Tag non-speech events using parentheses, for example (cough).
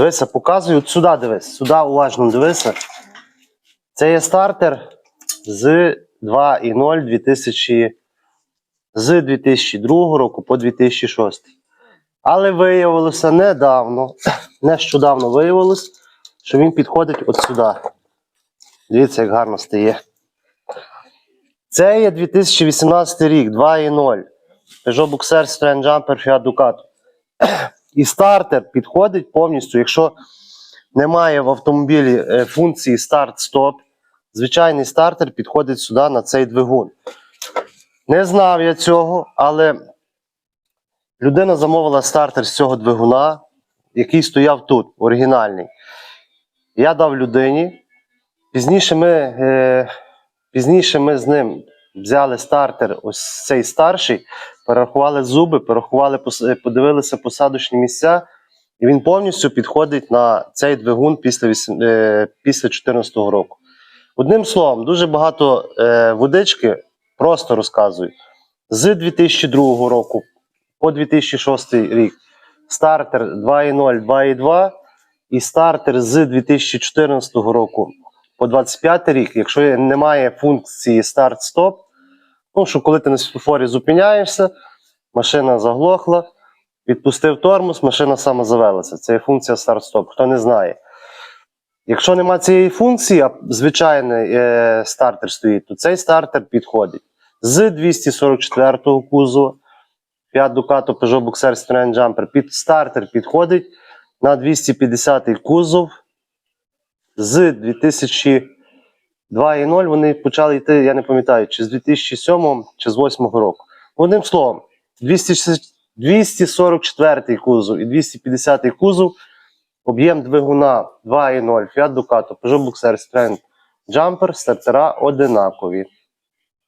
Дивися, показую. От сюди дивись, сюди уважно дивися. Це є стартер з 2.0 2000, з 2002 року по 2006. Але виявилося недавно, (clears throat) нещодавно виявилось, що він підходить от сюди. Дивіться, як гарно стає. Це є 2018 рік, 2.0. Peugeot Boxer Citroen Jumper Fiat Ducato. (clears throat) І стартер підходить повністю, якщо немає в автомобілі е, функції старт-стоп, звичайний стартер підходить сюди на цей двигун. Не знав я цього, але людина замовила стартер з цього двигуна, який стояв тут, оригінальний. Я дав людині. Пізніше ми, е, пізніше ми з ним взяли стартер, ось цей старший, перерахували зуби, перерахували, е, подивилися посадочні місця, і він повністю підходить на цей двигун після, вісім- е, після 2014 року. Одним словом, дуже багато е, водички, просто розказую. З 2002 року по 2006 рік стартер 2.0, 2.2 і стартер з 2014 року по 25 рік, якщо немає функції старт-стоп, ну що коли ти на світлофорі зупиняєшся, машина заглохла, відпустив тормоз, машина сама завелася. Це є функція старт-стоп. Хто не знає. Якщо нема цієї функції, а звичайний е, стартер стоїть, то цей стартер підходить з 244-го кузова, Fiat Ducato Peugeot Boxer Citroen Jumper. Під стартер підходить на 250-й кузов з 2002.0 вони почали йти, я не пам'ятаю, чи з 2007 чи з 2008 року. Одним словом, 260 244 кузов і 250 кузов, об'єм двигуна 2.0, Fiat Ducato, Peugeot Boxer Citroen Jumper, стартера одинакові.